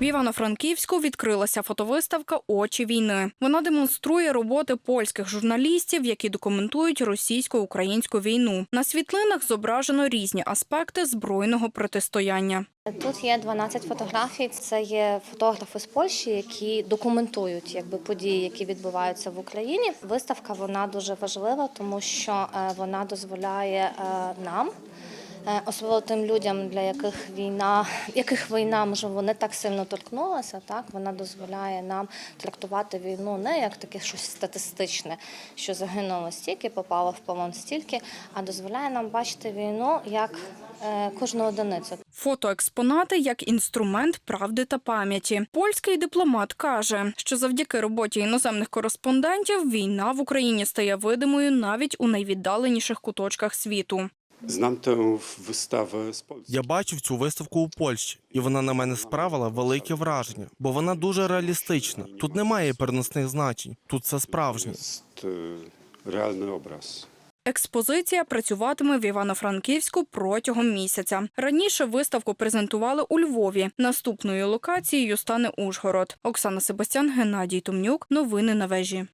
В Івано-Франківську відкрилася фотовиставка Очі війни. Вона демонструє роботи польських журналістів, які документують російсько-українську війну. На світлинах зображено різні аспекти збройного протистояння. Тут є 12 фотографій. Це є фотографи з Польщі, які документують якби події, які відбуваються в Україні. Виставка вона дуже важлива, тому що е, вона дозволяє е, нам. Е, Особливо тим людям, для яких війна, яких війна можливо не так сильно торкнулася, так вона дозволяє нам трактувати війну не як таке щось статистичне, що загинуло стільки, попало в полон стільки, а дозволяє нам бачити війну як е, кожну одиницю. Фотоекспонати як інструмент правди та пам'яті. Польський дипломат каже, що завдяки роботі іноземних кореспондентів війна в Україні стає видимою навіть у найвіддаленіших куточках світу. Znam tę wystawę z Polski. Я бачив цю виставку у Польщі, і вона на мене справила велике враження, бо вона дуже реалістична. Тут немає переносних значень, тут все справжнє. Jest e, realny obraz. Експозиція працюватиме в Івано-Франківську протягом місяця. Раніше виставку презентували у Львові. Наступною локацією стане Ужгород. Оксана Себастян, Геннадій Тумнюк. Новини на вежі.